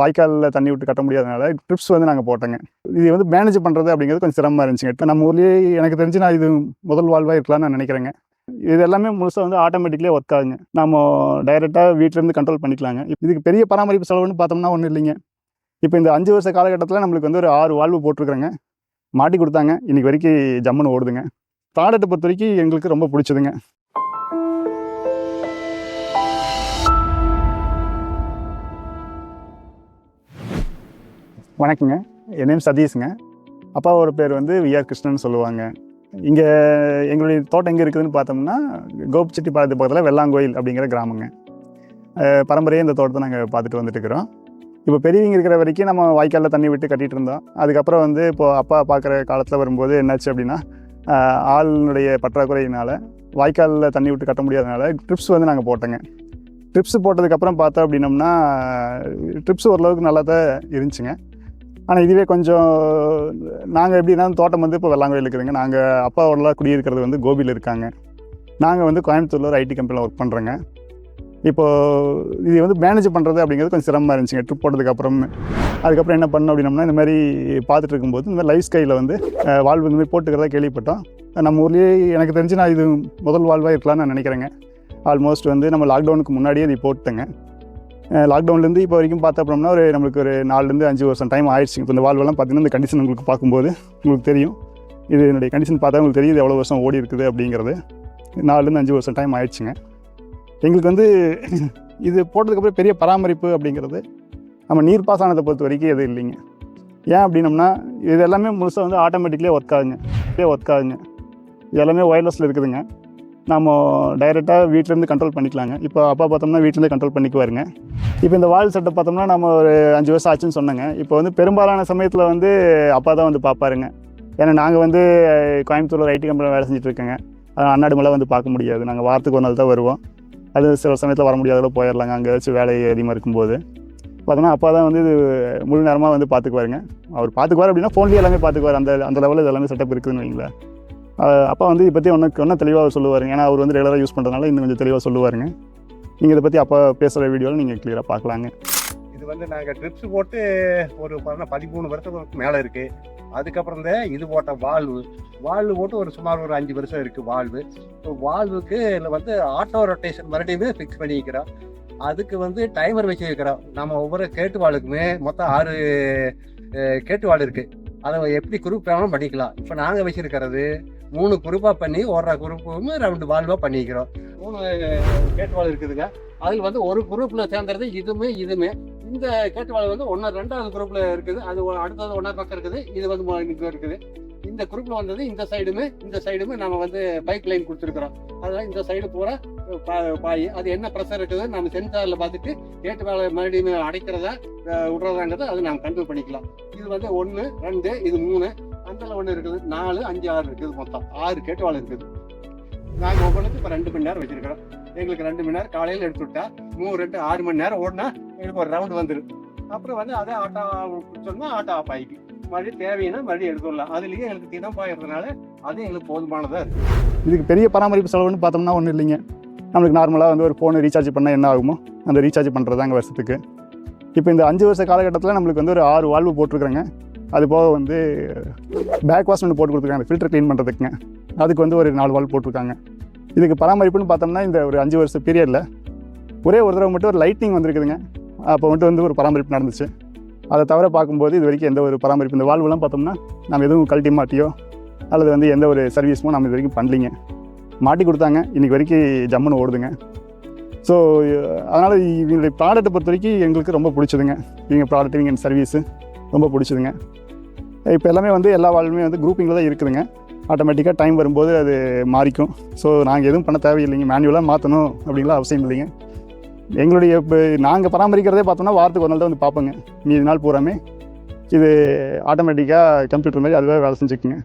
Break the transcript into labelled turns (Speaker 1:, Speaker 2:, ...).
Speaker 1: வாய்க்காலில் தண்ணி விட்டு கட்ட முடியாதனால ட்ரிப்ஸ் வந்து நாங்கள் போட்டோங்க. இது வந்து மேனேஜ் பண்ணுறது அப்படிங்கிறது கொஞ்சம் சிரமமாக இருந்துச்சுங்க. இப்போ நம்ம ஊர்லேயே எனக்கு தெரிஞ்சு நான் இது முதல் வாழ்வாக இருக்கலாம்னு நான் நினைக்கிறேங்க. இது எல்லாமே முழுசாக வந்து ஆட்டோமேட்டிக்லேயே ஒர்க் ஆகுங்க. நம்ம டைரெக்டாக வீட்டிலேருந்து கண்ட்ரோல் பண்ணிக்கலாங்க. இதுக்கு பெரிய பராமரிப்பு செலவுன்னு பார்த்தோம்னா ஒன்றும் இல்லைங்க. இப்போ இந்த அஞ்சு வருஷ காலகட்டத்தில் நம்மளுக்கு வந்து ஒரு ஆறு வாழ்வு போட்டிருக்கிறேங்க. மாட்டி கொடுத்தாங்க. இன்றைக்கி வரைக்கும் ஜம்முன்னு ஓடுதுங்க. ப்ராடக்ட்டை பொறுத்த வரைக்கும் எங்களுக்கு ரொம்ப பிடிச்சதுங்க. வணக்கங்க. என் நேம் சதீஷுங்க. அப்பாவோட பேர் வந்து விஆர் கிருஷ்ணன் சொல்லுவாங்க. இங்கே எங்களுடைய தோட்டம் எங்கே இருக்குதுன்னு பார்த்தோம்னா கோபிச்செட்டிப்பாளையத்து பக்கத்தில் வெள்ளாங்கோயில் அப்படிங்கிற கிராமங்க. பரம்பரையாக இந்த தோட்டத்தை நாங்கள் பார்த்துட்டு வந்துட்டு இருக்கிறோம். இப்போ பெரியவங்க இருக்கிற வரைக்கும் நம்ம வாய்க்காலில் தண்ணி விட்டு கட்டிகிட்டு இருந்தோம். அதுக்கப்புறம் வந்து இப்போது அப்பா பார்க்குற காலத்தில் வரும்போது என்னாச்சு அப்படின்னா ஆளுனுடைய பற்றாக்குறையினால் வாய்க்காலில் தண்ணி விட்டு கட்ட முடியாதனால ட்ரிப்ஸ் வந்து நாங்கள் போட்டோங்க. ட்ரிப்ஸ் போட்டதுக்கப்புறம் பார்த்தோம் அப்படின்னம்னா ட்ரிப்ஸ் ஓரளவுக்கு நல்லா தான் இருந்துச்சுங்க. ஆனால் இதுவே கொஞ்சம் நாங்கள் எப்படின்னா தோட்டம் வந்து இப்போ வெள்ளாங்கோயில் இருக்குதுங்க நாங்கள் அப்பாவோடலாம் குடியிருக்கிறது வந்து கோபியில் இருக்காங்க. நாங்கள் வந்து கோயம்புத்தூரில் ஒரு ஐடி கம்பெனியில் ஒர்க் பண்ணுறோங்க இப்போது இது வந்து மேனேஜ் பண்ணுறது அப்படிங்கிறது கொஞ்சம் சிரமமாக இருந்துச்சுங்க. ட்ரிப் போட்டதுக்கப்புறம் அதுக்கப்புறம் என்ன பண்ணோம் அப்படின்னம்னா இந்த மாதிரி பார்த்துட்டு இருக்கும்போது இந்த மாதிரி லைஃப் ஸ்கைலில் வந்து வாழ்வு இந்த மாதிரி போட்டுக்கிறதா கேள்விப்பட்டோம். நம்ம ஊர்லேயே எனக்கு தெரிஞ்சு நான் இது முதல் வாழ்வாக இருக்கலாம்னு நான் நினைக்கிறேங்க. ஆல்மோஸ்ட் வந்து நம்ம லாக்டவுனுக்கு முன்னாடியே இது போட்டுங்க. லாக்டவுன்லேருந்து இப்போ வரைக்கும் பார்த்தோம் அப்படின்னா ஒரு நம்மளுக்கு ஒரு நாலுலேருந்து அஞ்சு வருஷம் டைம் ஆயிடுச்சு. இப்போ இந்த வாழ்வெல்லாம் பார்த்தீங்கன்னா இந்த கண்டிஷன் உங்களுக்கு பார்க்கும்போது உங்களுக்கு தெரியும். இது என்னுடைய கண்டிஷன் பார்த்தா உங்களுக்கு தெரியுது எவ்வளோ வருஷம் ஓடி இருக்குது அப்படிங்கிறது. நாலுலேருந்து அஞ்சு வருஷம் டைம் ஆயிடுச்சுங்க. எங்களுக்கு வந்து இது போட்டதுக்கப்புறம் பெரிய பராமரிப்பு அப்படிங்கிறது நம்ம நீர் பாசனத்தை பொறுத்த வரைக்கும் எதுவும் இல்லைங்க. ஏன் அப்படின்னம்னா இது எல்லாமே முழுசாக வந்து ஆட்டோமேட்டிக்லேயே ஒர்க் ஆகுங்க. ஒர்க் ஆகுங்க. இது எல்லாமே ஒயர்லெஸில் இருக்குதுங்க. நம்ம டைரெக்டாக வீட்டிலேருந்து கண்ட்ரோல் பண்ணிக்கலாங்க. இப்போ அப்பா பார்த்தோம்னா வீட்டிலேருந்து கண்ட்ரோல் பண்ணிக்குவாருங்க. இப்போ இந்த வால் செட்டை பார்த்தோம்னா நம்ம ஒரு அஞ்சு வருஷம் ஆச்சுன்னு சொன்னேங்க. இப்போ வந்து பெரும்பாலான சமயத்தில் வந்து அப்பா தான் வந்து பார்ப்பாருங்க. ஏன்னா நாங்கள் வந்து கோயம்புத்தூரில் ஐடி கம்பெனியில் வேலை செஞ்சுட்ருக்கேங்க அதனால் அண்ணாடி மலை வந்து பார்க்க முடியாது. நாங்கள் வாரத்துக்கு ஒரு நாள் தான் வருவோம். அது சில சமயத்தில் வர முடியாதோ போயிடலாங்க. அங்கே ஏதாச்சும் வேலை அதிகமாக இருக்கும்போது. பார்த்தோன்னா அப்பா தான் வந்து இது முழு நேரமாக வந்து பார்த்துக்குவாருங்க. அவர் பார்த்துக்குவார் அப்படின்னா ஃபோன்லேயே எல்லாமே பார்த்துக்குவார். அந்த அந்த லெவலில் இது எல்லாமே செட்டப் இருக்குதுன்னு வைங்களேன் அப்பா வந்து இதை பற்றி ஒன்று ஒன்றும் தெளிவாக சொல்லுவாருங்க. ஏன்னா அவர் வந்து ரெகுலராக யூஸ் பண்ணுறதுனால இன்னும் கொஞ்சம் தெளிவாக சொல்லுவாருங்க. நீங்கள் இதை பற்றி அப்பா பேசுகிற வீடியோவில் நீங்கள் கிளியராக பார்க்கலாங்க.
Speaker 2: இது வந்து நாங்கள் ட்ரிப்ஸ் போட்டு ஒரு பார்த்தா பதிமூணு வருஷத்துக்கு மேலே இருக்குது அதுக்கப்புறம் தான் இது போட்ட வால்வு வால்வு போட்டு ஒரு சுமார் ஒரு அஞ்சு வருஷம் இருக்குது வால்வு வால்வுக்கு இதில் வந்து ஆட்டோ ரொட்டேஷன் மறுபடியுமே ஃபிக்ஸ் பண்ணிக்கிறோம். அதுக்கு வந்து டைமர் வச்சிருக்கிறோம். நம்ம ஒவ்வொரு கேட்டு வாளுக்குமே மொத்தம் ஆறு கேட்டு வாழ் இருக்குது அதை எப்படி குரூப் வேணாலும் பண்ணிக்கலாம். இப்போ நாங்கள் வச்சிருக்கிறது மூணு குரூப்பாக பண்ணி ஓடுற குரூப்புமே ரெண்டு வால்வாக பண்ணிக்கிறோம். மூணு கேட்டுவாள் இருக்குதுங்க. அதில் வந்து ஒரு குரூப்பில் சேர்ந்துறது இதுவுமே இதுவுமே இந்த கேட்டுவாழை வந்து ஒன்று ரெண்டாவது குரூப்பில் இருக்குது. அது அடுத்தது ஒன்றா பக்கம் இருக்குது. இது வந்து மூ- இருக்குது. இந்த குரூப்ல வந்தது இந்த சைடுமே இந்த சைடுமே நம்ம வந்து பைப் லைன் கொடுத்துருக்குறோம். அதெல்லாம் இந்த சைடு பூரா பா- பாய் அது என்ன ப்ரெஷர் இருக்குது நம்ம சென்சாரில் பார்த்துட்டு கேட்டு வேலை மறுபடியும் அடைக்கிறதா விடுறதாங்கிறத அது நம்ம கண்ட்ரோல் பண்ணிக்கலாம். இது வந்து ஒன்று ரெண்டு இது மூணு அந்தல ஒன்று இருக்குது நாலு அஞ்சு ஆறு இருக்குது மொத்தம். ஆறு கேட்டு வேலை இருக்குது. நாங்கள் ஒவ்வொன்றுக்கு இப்போ ரெண்டு மணி நேரம் வச்சிருக்கிறோம். எங்களுக்கு ரெண்டு மணி நேரம் காலையில் எடுத்து விட்டா மூணு ரெண்டு ஆறு மணி நேரம் ஓடினா எங்களுக்கு ஒரு ரவுண்ட் வந்துடும் அப்புறம் வந்து அதே ஆட்டோ சொன்னால் ஆட்டோ ஆஃப் ஆகிக்கும் மறுபடியும் தேவைன்னா மறுபடியும் எடுத்துடலாம். அதுலேயே எங்களுக்கு தினம் பாயறதுனால அது எங்களுக்கு போதுமானதாக இருக்குது
Speaker 1: இதுக்கு பெரிய பராமரிப்பு செலவுன்னு பார்த்தோம்னா ஒன்றும் இல்லைங்க. நம்மளுக்கு நார்மலாக வந்து ஒரு ஃபோனை ரீசார்ஜ் பண்ணால் என்ன ஆகுமோ அந்த ரீசார்ஜ் பண்ணுறது தாங்க வருஷத்துக்கு. இப்போ இந்த அஞ்சு வருஷ காலகட்டத்தில் நம்மளுக்கு வந்து ஒரு ஆறு வால்வு போட்டிருக்கிறேங்க. அது போக வந்து பேக் வாஷ் ஒன்று போட்டு கொடுத்துருக்காங்க. ஃபில்டர் க்ளீன் பண்ணுறதுக்குங்க அதுக்கு வந்து ஒரு நாலு வால்வ் போட்டிருக்காங்க. இதுக்கு பராமரிப்புன்னு பார்த்தோம்னா இந்த ஒரு அஞ்சு வருஷ பீரியடில் ஒரே ஒரு தடவை மட்டும் ஒரு லைட்டிங் வந்திருக்குதுங்க. அப்போ மட்டும் வந்து ஒரு பராமரிப்பு நடந்துச்சு. அதை தவிர பார்க்கும்போது இது வரைக்கும் எந்த ஒரு பராமரிப்பு இந்த வாழ்வுலாம் பார்த்தோம்னா நம்ம எதுவும் கழட்டி மாட்டியோ அல்லது வந்து எந்த ஒரு சர்வீஸுமோ நம்ம இது வரைக்கும் பண்ணலிங்க. மாட்டி கொடுத்தாங்க. இன்றைக்கி வரைக்கும் ஜம்முன்னு ஓடுதுங்க. ஸோ அதனால் இவங்களுடைய ப்ராடக்ட்டை பொறுத்த வரைக்கும் எங்களுக்கு ரொம்ப பிடிச்சதுங்க. இவங்க ப்ராடக்ட் இவங்க சர்வீஸு ரொம்ப பிடிச்சதுங்க. இப்போ எல்லாமே வந்து எல்லா வாழ்வுமே வந்து குரூப்பிங்கில் தான் இருக்குதுங்க. ஆட்டோமேட்டிக்காக டைம் வரும்போது அது மாறிக்கும். ஸோ நாங்கள் எதுவும் பண்ண தேவையில்லைங்க. மேனுவலாக மாற்றணும் அப்படிங்கலாம் அவசியம் இல்லைங்க. எங்களுடைய இப்போ நாங்கள் பராமரிக்கிறதே பார்த்தோம்னா வாரத்துக்கு ஒரு நாள் தான் வந்து பார்ப்போங்க. மீதி நாள் பூராமே. இது ஆட்டோமேட்டிக்காக கம்ப்யூட்டர் மாதிரி அதுவே வேலை செஞ்சுக்குங்க.